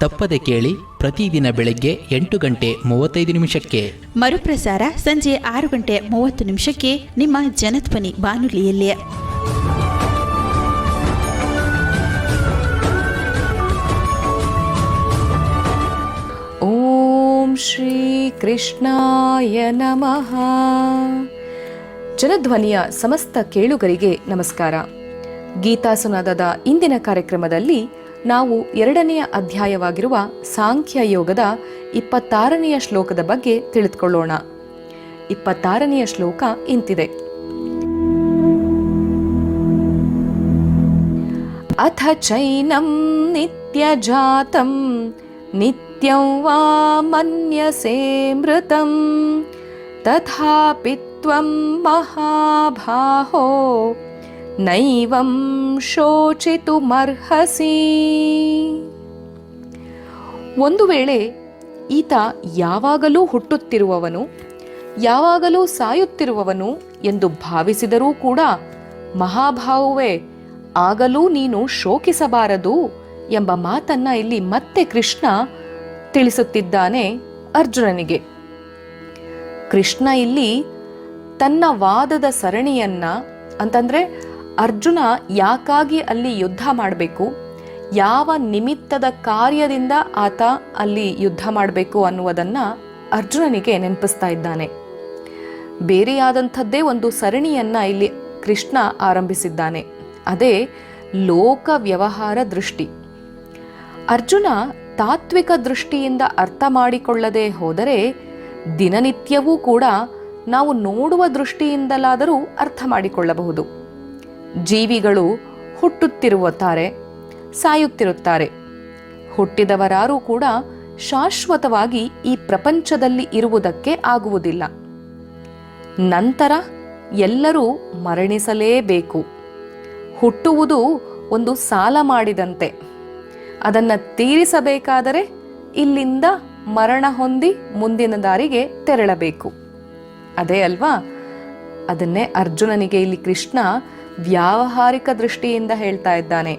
ತಪ್ಪದೆ ಕೇಳಿ ಪ್ರತಿದಿನ ಬೆಳಗ್ಗೆ ಎಂಟು ಗಂಟೆ ಮೂವತ್ತೈದು ನಿಮಿಷಕ್ಕೆ. ಮರುಪ್ರಸಾರ ಸಂಜೆ ಆರು ಗಂಟೆ ಮೂವತ್ತು ನಿಮಿಷಕ್ಕೆ ನಿಮ್ಮ ಜನಧ್ವನಿ ಬಾನುಲಿಯಲ್ಲಿ. ಓಂ ಶ್ರೀ ಕೃಷ್ಣಾಯ ನಮಃ. ಜನಧ್ವನಿಯ ಸಮಸ್ತ ಕೇಳುಗರಿಗೆ ನಮಸ್ಕಾರ. ಗೀತಾಸುನಾದದ ಇಂದಿನ ಕಾರ್ಯಕ್ರಮದಲ್ಲಿ ನಾವು ಎರಡನೆಯ ಅಧ್ಯಾಯವಾಗಿರುವ ಸಾಂಖ್ಯ ಯೋಗದ ಇಪ್ಪತ್ತಾರನೆಯ ಶ್ಲೋಕದ ಬಗ್ಗೆ ತಿಳಿದುಕೊಳ್ಳೋಣ. ಇಪ್ಪತ್ತಾರನೆಯ ಶ್ಲೋಕ ಇಂತಿದೆ. ಅಥ ಚೈನಂ ನಿತ್ಯಜಾತಂ ನಿತ್ಯಂ ವಾ ಮನ್ಯಸೆ ಮೃತಂ ತಥಾಪಿ ತ್ವಂ ಮಹಾಭಾಹೋ ನೈವಂ ಶೋಚಿತುಮರ್ಹಸಿ. ಒಂದು ವೇಳೆ ಈತ ಯಾವಾಗಲೂ ಹುಟ್ಟುತ್ತಿರುವವನು, ಯಾವಾಗಲೂ ಸಾಯುತ್ತಿರುವವನು ಎಂದು ಭಾವಿಸಿದರೂ ಕೂಡ ಮಹಾಭಾವುವೆ, ಆಗಲೂ ನೀನು ಶೋಕಿಸಬಾರದು ಎಂಬ ಮಾತನ್ನ ಇಲ್ಲಿ ಮತ್ತೆ ಕೃಷ್ಣ ತಿಳಿಸುತ್ತಿದ್ದಾನೆ ಅರ್ಜುನನಿಗೆ. ಕೃಷ್ಣ ಇಲ್ಲಿ ತನ್ನ ವಾದದ ಸರಣಿಯನ್ನ ಅಂತಂದ್ರೆ ಅರ್ಜುನ ಯಾಕಾಗಿ ಅಲ್ಲಿ ಯುದ್ಧ ಮಾಡಬೇಕು? ಯಾವ ನಿಮಿತ್ತದ ಕಾರ್ಯದಿಂದ ಆತ ಅಲ್ಲಿ ಯುದ್ಧ ಮಾಡಬೇಕು ಅನ್ನುವುದನ್ನ ಅರ್ಜುನನಿಗೆ ನೆನಪಿಸ್ತಾ ಇದ್ದಾನೆ. ಬೇರೆಯಾದಂಥದ್ದೇ ಒಂದು ಸರಣಿಯನ್ನ ಇಲ್ಲಿ ಕೃಷ್ಣ ಆರಂಭಿಸಿದ್ದಾನೆ. ಅದೇ ಲೋಕ ವ್ಯವಹಾರ ದೃಷ್ಟಿ. ಅರ್ಜುನ ತಾತ್ವಿಕ ದೃಷ್ಟಿಯಿಂದ ಅರ್ಥ ಮಾಡಿಕೊಳ್ಳದೆ ಹೋದರೆ ದಿನನಿತ್ಯವೂ ಕೂಡ ನಾವು ನೋಡುವ ದೃಷ್ಟಿಯಿಂದಲಾದರೂ ಅರ್ಥ ಮಾಡಿಕೊಳ್ಳಬಹುದು. ಜೀವಿಗಳು ಹುಟ್ಟುತ್ತಿರುತ್ತಾರೆ ಸಾಯುತ್ತಿರುತ್ತಾರೆ. ಹುಟ್ಟಿದವರಾರೂ ಕೂಡ ಶಾಶ್ವತವಾಗಿ ಈ ಪ್ರಪಂಚದಲ್ಲಿ ಇರುವುದಕ್ಕೆ ಆಗುವುದಿಲ್ಲ. ನಂತರ ಎಲ್ಲರೂ ಮರಣಿಸಲೇಬೇಕು. ಹುಟ್ಟುವುದು ಒಂದು ಸಾಲ ಮಾಡಿದಂತೆ. ಅದನ್ನು ತೀರಿಸಬೇಕಾದರೆ ಇಲ್ಲಿಂದ ಮರಣ ಹೊಂದಿ ಮುಂದಿನ ದಾರಿಗೆ ತೆರಳಬೇಕು. ಅದೇ ಅಲ್ವಾ? ಅದನ್ನೇ ಅರ್ಜುನನಿಗೆ ಇಲ್ಲಿ ಕೃಷ್ಣ ವ್ಯಾವಹಾರಿಕ ದೃಷ್ಟಿಯಿಂದ ಹೇಳ್ತಾ ಇದ್ದಾನೆ.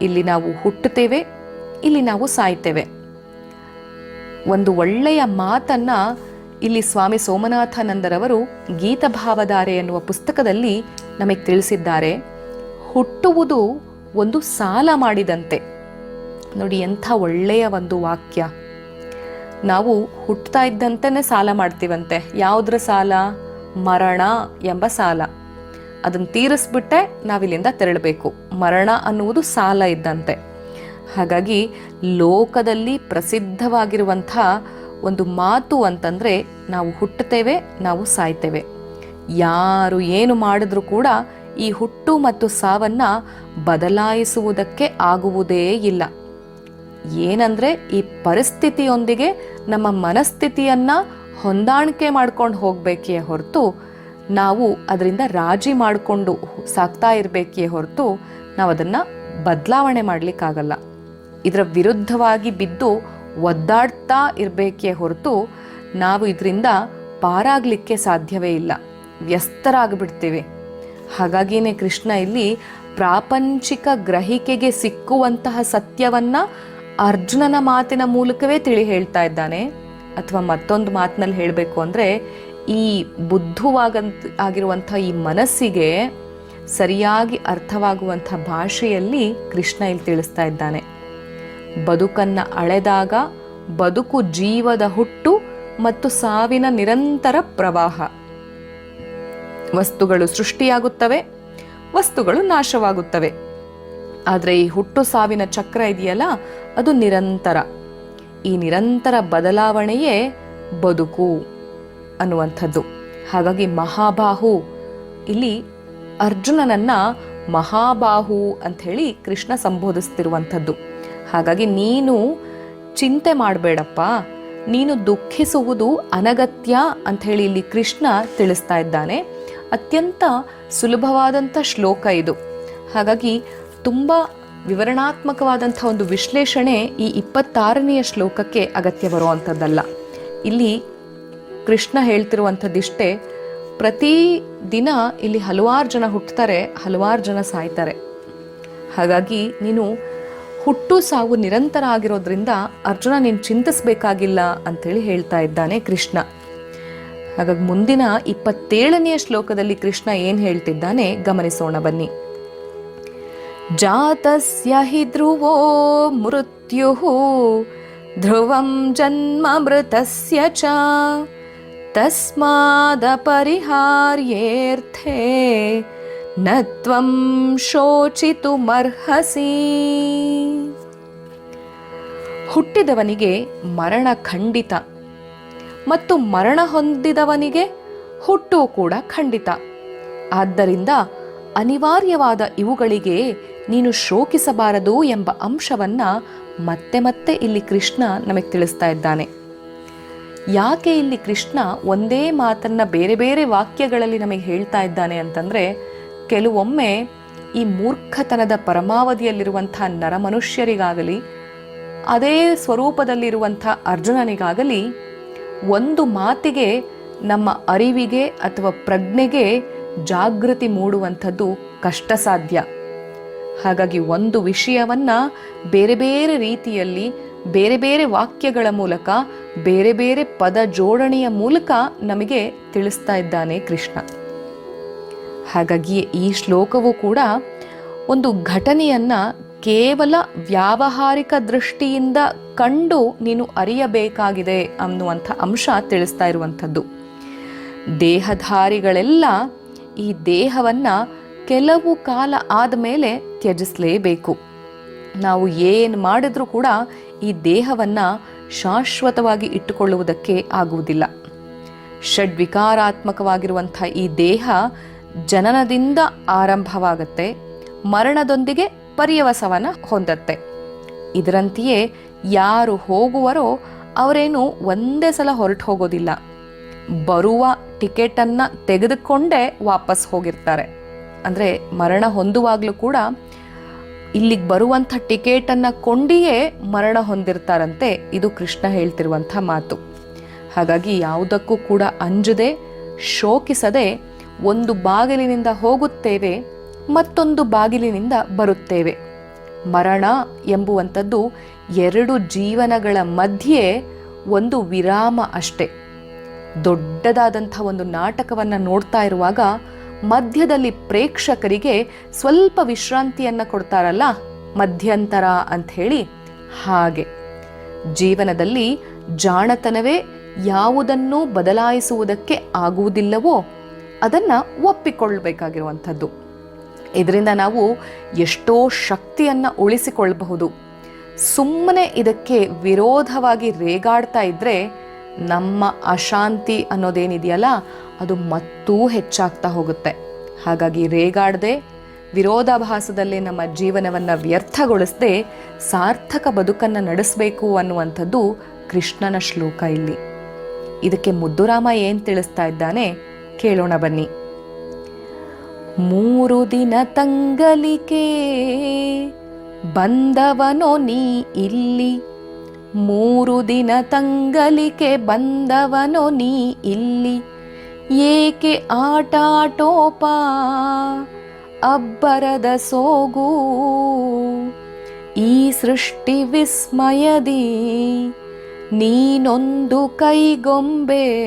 ಇಲ್ಲಿ ನಾವು ಹುಟ್ಟುತ್ತೇವೆ, ಇಲ್ಲಿ ನಾವು ಸಾಯ್ತೇವೆ. ಒಂದು ಒಳ್ಳೆಯ ಮಾತನ್ನ ಇಲ್ಲಿ ಸ್ವಾಮಿ ಸೋಮನಾಥಾನಂದರವರು ಗೀತಭಾವಧಾರೆ ಎನ್ನುವ ಪುಸ್ತಕದಲ್ಲಿ ನಮಗೆ ತಿಳಿಸಿದ್ದಾರೆ. ಹುಟ್ಟುವುದು ಒಂದು ಸಾಲ ಮಾಡಿದಂತೆ. ನೋಡಿ ಎಂಥ ಒಳ್ಳೆಯ ಒಂದು ವಾಕ್ಯ. ನಾವು ಹುಟ್ತಾ ಇದ್ದಂತೆಯೇ ಸಾಲ ಮಾಡ್ತೀವಂತೆ. ಯಾವುದ್ರ ಸಾಲ? ಮರಣ ಎಂಬ ಸಾಲ. ಅದನ್ನು ತೀರಿಸ್ಬಿಟ್ಟೆ ನಾವಿಲ್ಲಿಂದ ತೆರಳಬೇಕು. ಮರಣ ಅನ್ನುವುದು ಸಾಲ ಇದ್ದಂತೆ. ಹಾಗಾಗಿ ಲೋಕದಲ್ಲಿ ಪ್ರಸಿದ್ಧವಾಗಿರುವಂಥ ಒಂದು ಮಾತು ಅಂತಂದರೆ ನಾವು ಹುಟ್ಟುತ್ತೇವೆ, ನಾವು ಸಾಯ್ತೇವೆ. ಯಾರು ಏನು ಮಾಡಿದ್ರೂ ಕೂಡ ಈ ಹುಟ್ಟು ಮತ್ತು ಸಾವನ್ನ ಬದಲಾಯಿಸುವುದಕ್ಕೆ ಆಗುವುದೇ ಇಲ್ಲ. ಏನಂದ್ರೆ ಈ ಪರಿಸ್ಥಿತಿಯೊಂದಿಗೆ ನಮ್ಮ ಮನಸ್ಥಿತಿಯನ್ನ ಹೊಂದಾಣಿಕೆ ಮಾಡ್ಕೊಂಡು ಹೋಗಬೇಕೇ ಹೊರತು ನಾವು ಅದರಿಂದ ರಾಜಿ ಮಾಡಿಕೊಂಡು ಸಾಕ್ತಾ ಇರಬೇಕೇ ಹೊರತು ನಾವು ಅದನ್ನು ಬದಲಾವಣೆ ಮಾಡಲಿಕ್ಕಾಗಲ್ಲ. ಇದರ ವಿರುದ್ಧವಾಗಿ ಬಿದ್ದು ಒದ್ದಾಡ್ತಾ ಇರಬೇಕೇ ಹೊರತು ನಾವು ಇದರಿಂದ ಪಾರಾಗಲಿಕ್ಕೆ ಸಾಧ್ಯವೇ ಇಲ್ಲ. ವ್ಯಸ್ತರಾಗಿಬಿಡ್ತೇವೆ. ಹಾಗಾಗಿಯೇ ಕೃಷ್ಣ ಇಲ್ಲಿ ಪ್ರಾಪಂಚಿಕ ಗ್ರಹಿಕೆಗೆ ಸಿಕ್ಕುವಂತಹ ಸತ್ಯವನ್ನ ಅರ್ಜುನನ ಮಾತಿನ ಮೂಲಕವೇ ತಿಳಿ ಹೇಳ್ತಾ ಇದ್ದಾನೆ. ಅಥವಾ ಮತ್ತೊಂದು ಮಾತಿನಲ್ಲಿ ಹೇಳಬೇಕು ಅಂದರೆ ಈ ಬುದ್ಧವಾಗಂತ ಆಗಿರುವಂಥ ಈ ಮನಸ್ಸಿಗೆ ಸರಿಯಾಗಿ ಅರ್ಥವಾಗುವಂಥ ಭಾಷೆಯಲ್ಲಿ ಕೃಷ್ಣ ಇಲ್ಲಿ ತಿಳಿಸ್ತಾ ಇದ್ದಾನೆ. ಬದುಕನ್ನು ಅಳೆದಾಗ ಬದುಕು ಜೀವದ ಹುಟ್ಟು ಮತ್ತು ಸಾವಿನ ನಿರಂತರ ಪ್ರವಾಹ. ವಸ್ತುಗಳು ಸೃಷ್ಟಿಯಾಗುತ್ತವೆ, ವಸ್ತುಗಳು ನಾಶವಾಗುತ್ತವೆ. ಆದರೆ ಈ ಹುಟ್ಟು ಸಾವಿನ ಚಕ್ರ ಇದೆಯಲ್ಲ, ಅದು ನಿರಂತರ. ಈ ನಿರಂತರ ಬದಲಾವಣೆಯೇ ಬದುಕು. ಅನ್ನುವಂಥದ್ದು. ಹಾಗಾಗಿ ಮಹಾಬಾಹು, ಇಲ್ಲಿ ಅರ್ಜುನನನ್ನ ಮಹಾಬಾಹು ಅಂತ ಹೇಳಿ ಕೃಷ್ಣ ಸಂಬೋಧಿಸ್ತಿರುವಂಥದ್ದು. ಹಾಗಾಗಿ ನೀನು ಚಿಂತೆ ಮಾಡಬೇಡಪ್ಪ, ನೀನು ದುಃಖಿಸುವುದು ಅನಗತ್ಯ ಅಂತ ಹೇಳಿ ಇಲ್ಲಿ ಕೃಷ್ಣ ತಿಳಿಸ್ತಾ ಇದ್ದಾನೆ. ಅತ್ಯಂತ ಸುಲಭವಾದಂಥ ಶ್ಲೋಕ ಇದು. ಹಾಗಾಗಿ ತುಂಬ ವಿವರಣಾತ್ಮಕವಾದಂಥ ಒಂದು ವಿಶ್ಲೇಷಣೆ ಈ ಇಪ್ಪತ್ತಾರನೆಯ ಶ್ಲೋಕಕ್ಕೆ ಅಗತ್ಯ ಬರುವಂಥದ್ದಲ್ಲ. ಇಲ್ಲಿ ಕೃಷ್ಣ ಹೇಳ್ತಿರುವಂಥದ್ದಿಷ್ಟೇ, ಪ್ರತಿ ದಿನ ಇಲ್ಲಿ ಹಲವಾರು ಜನ ಹುಟ್ಟುತ್ತಾರೆ ಹಲವಾರು ಜನ ಸಾಯ್ತಾರೆ. ಹಾಗಾಗಿ ನೀನು ಹುಟ್ಟು ಸಾವು ನಿರಂತರ ಆಗಿರೋದ್ರಿಂದ ಅರ್ಜುನ ನೀನು ಚಿಂತಿಸಬೇಕಾಗಿಲ್ಲ ಅಂತೇಳಿ ಹೇಳ್ತಾ ಇದ್ದಾನೆ ಕೃಷ್ಣ. ಹಾಗಾಗಿ ಮುಂದಿನ ಇಪ್ಪತ್ತೇಳನೆಯ ಶ್ಲೋಕದಲ್ಲಿ ಕೃಷ್ಣ ಏನು ಹೇಳ್ತಿದ್ದಾನೆ ಗಮನಿಸೋಣ ಬನ್ನಿ. ಜಾತಸ್ಯ ಹಿ ಧ್ರುವೋ ಮೃತ್ಯು ಧ್ರುವಂ ಜನ್ಮ ಮೃತಸ್ಯ ಚ. ತಸ್ಮಾದಪರಿಹಾರ್ಯೇರ್ಥೇ ನ ತ್ವಂ ಶೋಚಿತುಮರ್ಹಸಿ. ಹುಟ್ಟಿದವನಿಗೆ ಮರಣ ಖಂಡಿತ ಮತ್ತು ಮರಣ ಹೊಂದಿದವನಿಗೆ ಹುಟ್ಟು ಕೂಡ ಖಂಡಿತ. ಆದ್ದರಿಂದ ಅನಿವಾರ್ಯವಾದ ಇವುಗಳಿಗೆ ನೀನು ಶೋಕಿಸಬಾರದು ಎಂಬ ಅಂಶವನ್ನ ಮತ್ತೆ ಮತ್ತೆ ಇಲ್ಲಿ ಕೃಷ್ಣ ನಮಗೆ ತಿಳಿಸ್ತಾ ಇದ್ದಾನೆ. ಯಾಕೆ ಇಲ್ಲಿ ಕೃಷ್ಣ ಒಂದೇ ಮಾತನ್ನ ಬೇರೆ ಬೇರೆ ವಾಕ್ಯಗಳಲ್ಲಿ ನಮಗೆ ಹೇಳ್ತಾ ಇದ್ದಾನೆ ಅಂತಂದ್ರೆ, ಕೆಲವೊಮ್ಮೆ ಈ ಮೂರ್ಖತನದ ಪರಮಾವಧಿಯಲ್ಲಿರುವಂಥ ನರಮನುಷ್ಯರಿಗಾಗಲಿ, ಅದೇ ಸ್ವರೂಪದಲ್ಲಿರುವಂಥ ಅರ್ಜುನನಿಗಾಗಲಿ, ಒಂದು ಮಾತಿಗೆ ನಮ್ಮ ಅರಿವಿಗೆ ಅಥವಾ ಪ್ರಜ್ಞೆಗೆ ಜಾಗೃತಿ ಮೂಡುವಂಥದ್ದು ಕಷ್ಟ ಸಾಧ್ಯ ಹಾಗಾಗಿ ಒಂದು ವಿಷಯವನ್ನ ಬೇರೆ ಬೇರೆ ರೀತಿಯಲ್ಲಿ ಬೇರೆ ಬೇರೆ ವಾಕ್ಯಗಳ ಮೂಲಕ, ಬೇರೆ ಬೇರೆ ಪದ ಜೋಡಣೆಯ ಮೂಲಕ ನಮಗೆ ತಿಳಿಸ್ತಾ ಇದ್ದಾನೆ ಕೃಷ್ಣ. ಹಾಗಾಗಿ ಈ ಶ್ಲೋಕವು ಕೂಡ ಒಂದು ಘಟನೆಯನ್ನ ಕೇವಲ ವ್ಯಾವಹಾರಿಕ ದೃಷ್ಟಿಯಿಂದ ಕಂಡು ನೀನು ಅರಿಯಬೇಕಾಗಿದೆ ಅನ್ನುವಂಥ ಅಂಶ ತಿಳಿಸ್ತಾ ಇರುವಂಥದ್ದು. ದೇಹಧಾರಿಗಳೆಲ್ಲ ಈ ದೇಹವನ್ನ ಕೆಲವು ಕಾಲ ಆದ ಮೇಲೆ ತ್ಯಜಿಸಲೇಬೇಕು. ನಾವು ಏನು ಮಾಡಿದ್ರೂ ಕೂಡ ಈ ದೇಹವನ್ನು ಶಾಶ್ವತವಾಗಿ ಇಟ್ಟುಕೊಳ್ಳುವುದಕ್ಕೆ ಆಗುವುದಿಲ್ಲ. ಷಡ್ವಿಕಾರಾತ್ಮಕವಾಗಿರುವಂಥ ಈ ದೇಹ ಜನನದಿಂದ ಆರಂಭವಾಗುತ್ತೆ, ಮರಣದೊಂದಿಗೆ ಪರ್ಯವಸವನ್ನು ಹೊಂದತ್ತೆ. ಇದರಂತೆಯೇ ಯಾರು ಹೋಗುವರೋ ಅವರೇನು ಒಂದೇ ಸಲ ಹೊರಟು ಹೋಗೋದಿಲ್ಲ. ಬರುವ ಟಿಕೆಟನ್ನು ತೆಗೆದುಕೊಂಡೇ ವಾಪಸ್ ಹೋಗಿರ್ತಾರೆ. ಅಂದರೆ ಮರಣ ಹೊಂದುವಾಗಲೂ ಕೂಡ ಇಲ್ಲಿಗೆ ಬರುವಂಥ ಟಿಕೆಟನ್ನು ಕೊಂಡಿಯೇ ಮರಣ ಹೊಂದಿರ್ತಾರಂತೆ, ಇದು ಕೃಷ್ಣ ಹೇಳ್ತಿರುವಂಥ ಮಾತು. ಹಾಗಾಗಿ ಯಾವುದಕ್ಕೂ ಕೂಡ ಅಂಜದೆ, ಶೋಕಿಸದೆ ಒಂದು ಬಾಗಿಲಿನಿಂದ ಹೋಗುತ್ತೇವೆ, ಮತ್ತೊಂದು ಬಾಗಿಲಿನಿಂದ ಬರುತ್ತೇವೆ. ಮರಣ ಎಂಬುವಂಥದ್ದು ಎರಡು ಜೀವನಗಳ ಮಧ್ಯೆ ಒಂದು ವಿರಾಮ ಅಷ್ಟೆ. ದೊಡ್ಡದಾದಂಥ ಒಂದು ನಾಟಕವನ್ನು ನೋಡ್ತಾ ಇರುವಾಗ ಮಧ್ಯದಲ್ಲಿ ಪ್ರೇಕ್ಷಕರಿಗೆ ಸ್ವಲ್ಪ ವಿಶ್ರಾಂತಿಯನ್ನು ಕೊಡ್ತಾರಲ್ಲ, ಮಧ್ಯಂತರ ಅಂತ ಹೇಳಿ ಹಾಗೆ. ಜೀವನದಲ್ಲಿ ಜಾಣತನವೇ ಯಾವುದನ್ನೂ ಬದಲಾಯಿಸುವುದಕ್ಕೆ ಆಗುವುದಿಲ್ಲವೋ ಅದನ್ನ ಒಪ್ಪಿಕೊಳ್ಳಬೇಕಾಗಿರುವಂಥದ್ದು ಇದರಿಂದ ನಾವು ಎಷ್ಟೋ ಶಕ್ತಿಯನ್ನ ಉಳಿಸಿಕೊಳ್ಳಬಹುದು ಸುಮ್ಮನೆ ಇದಕ್ಕೆ ವಿರೋಧವಾಗಿ ರೇಗಾಡ್ತಾ ಇದ್ರೆ ನಮ್ಮ ಅಶಾಂತಿ ಅನ್ನೋದೇನಿದೆಯಲ್ಲ ಅದು ಮತ್ತೂ ಹೆಚ್ಚಾಗ್ತಾ ಹೋಗುತ್ತೆ. ಹಾಗಾಗಿ ರೇಗಾಡದೆ, ವಿರೋಧಾಭಾಸದಲ್ಲೇ ನಮ್ಮ ಜೀವನವನ್ನು ವ್ಯರ್ಥಗೊಳಿಸದೆ ಸಾರ್ಥಕ ಬದುಕನ್ನು ನಡೆಸಬೇಕು ಅನ್ನುವಂಥದ್ದು ಕೃಷ್ಣನ ಶ್ಲೋಕ ಇಲ್ಲಿ. ಇದಕ್ಕೆ ಮುದ್ದುರಾಮ ಏನು ತಿಳಿಸ್ತಾ ಇದ್ದಾನೆ ಕೇಳೋಣ ಬನ್ನಿ. ಮೂರು ದಿನ ತಂಗಲಿಕೆ, ಬಂದವನೋ ನೀ ಇಲ್ಲಿ. ಮೂರು ದಿನ ತಂಗಲಿಕೆ, ಬಂದವನೋ ನೀ ಇಲ್ಲಿ. ಏಕೆ ಆಟಾಟೋಪ ಅಬ್ಬರದ ಸೋಗು. ಈ ಸೃಷ್ಟಿ ವಿಸ್ಮಯದಿ. ನೀನೊಂದು ಕೈಗೊಂಬೆ.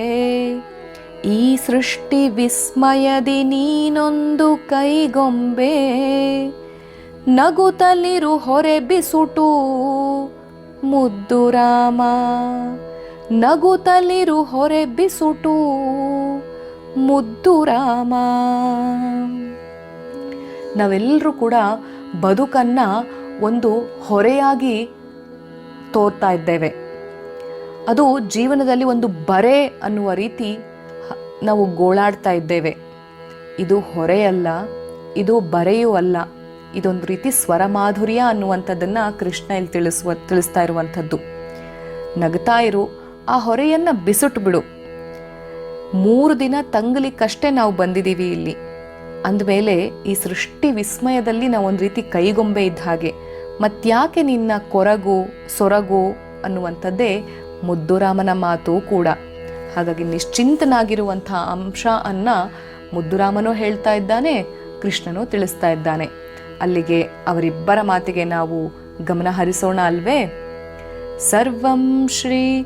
ಈ ಸೃಷ್ಟಿ ವಿಸ್ಮಯದಿ ನೀನೊಂದು ಕೈಗೊಂಬೆ. ನಗುತ್ತಲಿರು ಹೊರೆ ಬಿಸುಟು. ಮುದ್ದು ರಾಮ ನಗುತ್ತಲಿರು ಹೊರೆ ಬಿಸುಟು. ಮುದ್ದು ರಾಮ. ನಾವೆಲ್ಲರೂ ಕೂಡ ಬದುಕನ್ನ ಒಂದು ಹೊರೆಯಾಗಿ ತೋರ್ತಾ ಇದ್ದೇವೆ. ಅದು ಜೀವನದಲ್ಲಿ ಒಂದು ಬರೆ ಅನ್ನುವ ರೀತಿ ನಾವು ಗೋಳಾಡ್ತಾ ಇದ್ದೇವೆ. ಇದು ಹೊರೆಯಲ್ಲ, ಇದು ಬರೆಯೂ ಅಲ್ಲ, ಇದೊಂದು ರೀತಿ ಸ್ವರ ಮಾಧುರ್ಯ ಅನ್ನುವಂಥದ್ದನ್ನ ಕೃಷ್ಣ ಇಲ್ಲಿ ತಿಳಿಸುವ, ತಿಳಿಸ್ತಾ ಇರುವಂಥದ್ದು. ನಗ್ತಾ ಇರು, ಆ ಹೊರೆಯನ್ನು ಬಿಸುಟ್ಬಿಡು ಮೂರು ದಿನ ತಂಗಲಿಕ್ಕಷ್ಟೇ ನಾವು ಬಂದಿದ್ದೀವಿ ಇಲ್ಲಿ. ಅಂದಮೇಲೆ ಈ ಸೃಷ್ಟಿ ವಿಸ್ಮಯದಲ್ಲಿ ನಾವು ಒಂದು ರೀತಿ ಕೈಗೊಂಬೆ ಇದ್ದ ಹಾಗೆ. ಮತ್ತ್ಯಾಕೆ ನಿನ್ನ ಕೊರಗು, ಸೊರಗು ಅನ್ನುವಂಥದ್ದೇ ಮುದ್ದುರಾಮನ ಮಾತು ಕೂಡ. ಹಾಗಾಗಿ ನಿಶ್ಚಿಂತನಾಗಿರುವಂಥ ಅಂಶ ಅನ್ನ ಮುದ್ದುರಾಮನೂ ಹೇಳ್ತಾ ಇದ್ದಾನೆ, ಕೃಷ್ಣನು ತಿಳಿಸ್ತಾ ಇದ್ದಾನೆ. ಅಲ್ಲಿಗೆ ಅವರಿಬ್ಬರ ಮಾತಿಗೆ ನಾವು ಗಮನ ಹರಿಸೋಣ ಅಲ್ವೇ? ಸರ್ವಂ ಶ್ರೀ